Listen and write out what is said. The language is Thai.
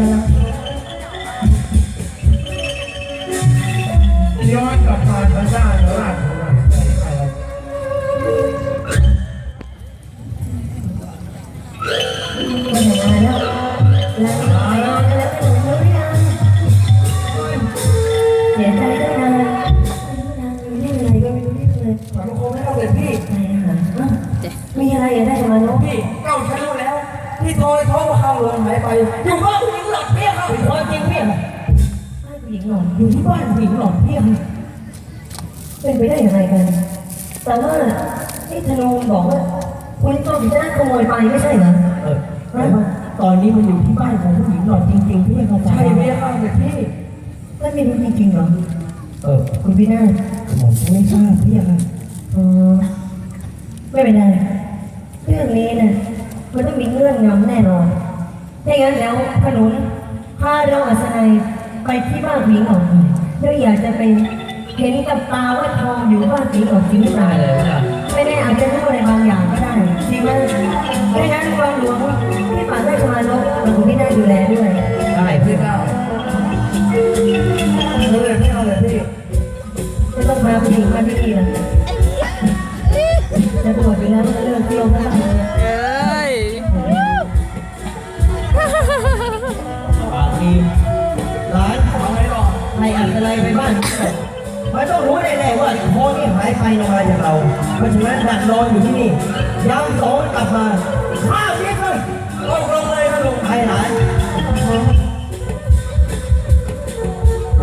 ย้อนกลับมาทางด้านราชของเราไม่ได้มาแล้วแล้วมาแล้วแล้วหนูรู้หรือยังเสียใจก็นานไม่รู้นานอยู่นี่อะไรก็ไม่รู้เรื่องเลยสังคมไม่ต้องเป็นพี่ไปหาอ้าวมีอะไรอยากได้มาน้องพี่ เก้าชั้นรู้แล้ว พี่โทรโทรมาเข้าโรงหายไป อยู่บ้าน บ้านผู้หญิงหรออยู่ที่บ้านผู้หญิงหลอดเพี้ยเป็นไปได้ยังไงกันแต่ว่าที่ธนูบอกว่าคุณโจมจะขโมยไปไม่ใช่เหรอเออแต่ว่าตอนนี้มันอยู่ที่บ้านของผู้หญิงหน่อยจริงๆพี่เข้าใจใช่เพี้ยเข้าเป็นพี่ไม่ไม่รู้จริงๆเหรอเออคุณพี่นาถผมไม่ทราบพี่ค่ะเออไม่เป็นไรเรื่องนี้นะมันต้องมีเงื่อนงำแน่นอนถ้าอย่างนั้นแล้วขนุนพาเราอัศนัย ไปที่บ้านผีออกหน่อยแล้วอยากจะไปเห็นกับตาว่าทองอยู่บ้านผีออกจริงหรือเปล่าได้เลยค่ะไม่ได้อาจจะรู้อะไรบางอย่างก็ได้จริงไหมดังนั้นความหลวงที่ป่าได้ชมาลกเราคุณพี่ได้ดูแลด้วยได้พี่เก้าเลยพี่เอาเลยพี่จะต้องพาผู้หญิงมาที่นี่นะจะ รอให้อันตรายไปบ้านมันต้องรู้แน่ๆว่าทองนี่หายไปมาจากเรา เพราะฉะนั้นดักรออยู่ที่นี่ยามสองกลับมา